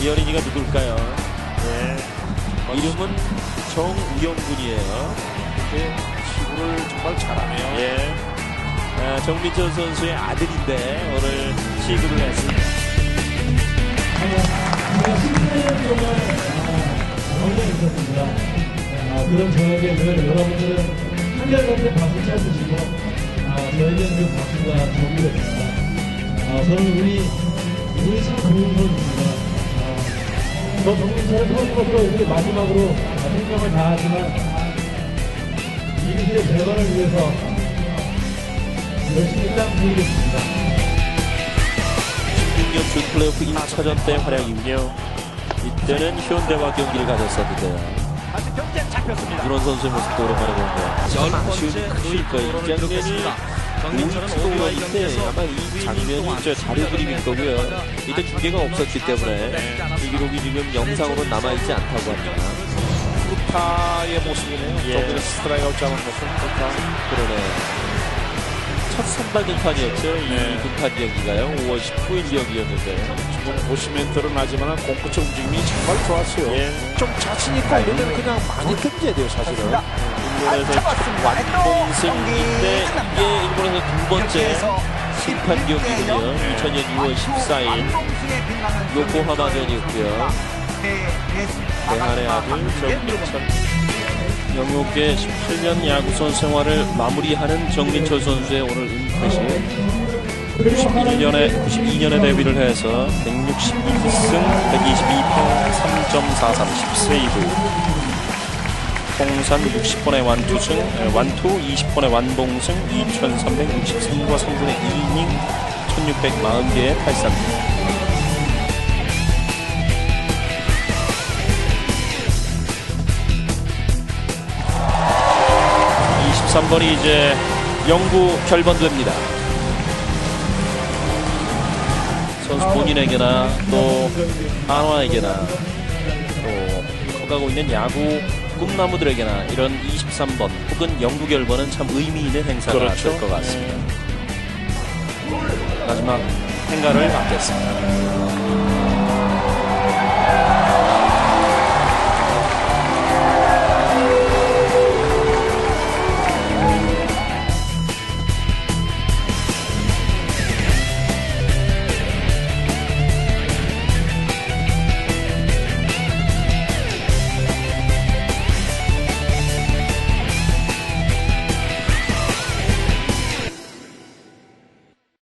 이 어린이가 누굴까요? 예. 이름은 정우영 군이에요. 이렇게 시구를 정말 잘하네요. 예. 아, 정민철 선수의 아들인데 오늘 시구를 했습니다. 아, 그런 저에게 늘 여러분들은 한결같이 박수 쳐주시고 아, 저에게는 그 박수가 정이 됩니다. 아, 저는 우리 우리 참 좋은 선수입니다. 아, 저 정민철은 선수로서 이렇게 마지막으로 생명을 다하지만 이기의 대관을 위해서 열심히 땀 흘리겠습니다. 16년 준 플레이오프 1차전 때 활약이군요. 이때는 현대와 경기를 가졌었는데요. 경쟁 잡혔습니다. 이런 선수의 모습도 오랜만에 보는데 좀 아쉬운 그러니까 이 장면이 우익수가 있는데 아마 이 장면이 저 자료 그림일 거고요. 이때 중계가 없었기 때문에 이 기록이 지금 영상으로 남아있지 않다고 합니다. 후타의 모습이네요. 예. 조금 스트라이크를 잡은 것은 후타. 그러네. 첫 선발 등판이었죠. 네. 이 등판 경기가요. 5월 19일 경기였는데. 지금 보시면 드러나지만 공구체 움직임이 정말 좋았어요. 예. 좀 자신 있고 이러면 그냥 많이 던져야 돼요, 사실은. 일본에서 완봉승인데 이게 일본에서 두 번째 심판 경기군요. 2000년 2월 14일 요코하마전이었고요. 대한의 아들 정민철. 영국계 18년 야구선 생활을 마무리하는 정민철 선수의 오늘 은퇴식. 91년에 92년에 데뷔를 해서 162승 122패 3.43 10세이브. 통산 60번의 완투승, 에, 완투 20번의 완봉승, 2,363과 3분의 2이닝, 1,640개의 탈삼입니다. 23번이 이제 영구 결번됩니다. 선수 본인에게나 또 한화에게나 또 커가고 있는 야구 꿈나무들에게나 이런 23번 혹은 영구 결번은 참 의미 있는 행사가 그렇죠. 될것 같습니다. 마지막 행가를 맡겠습니다.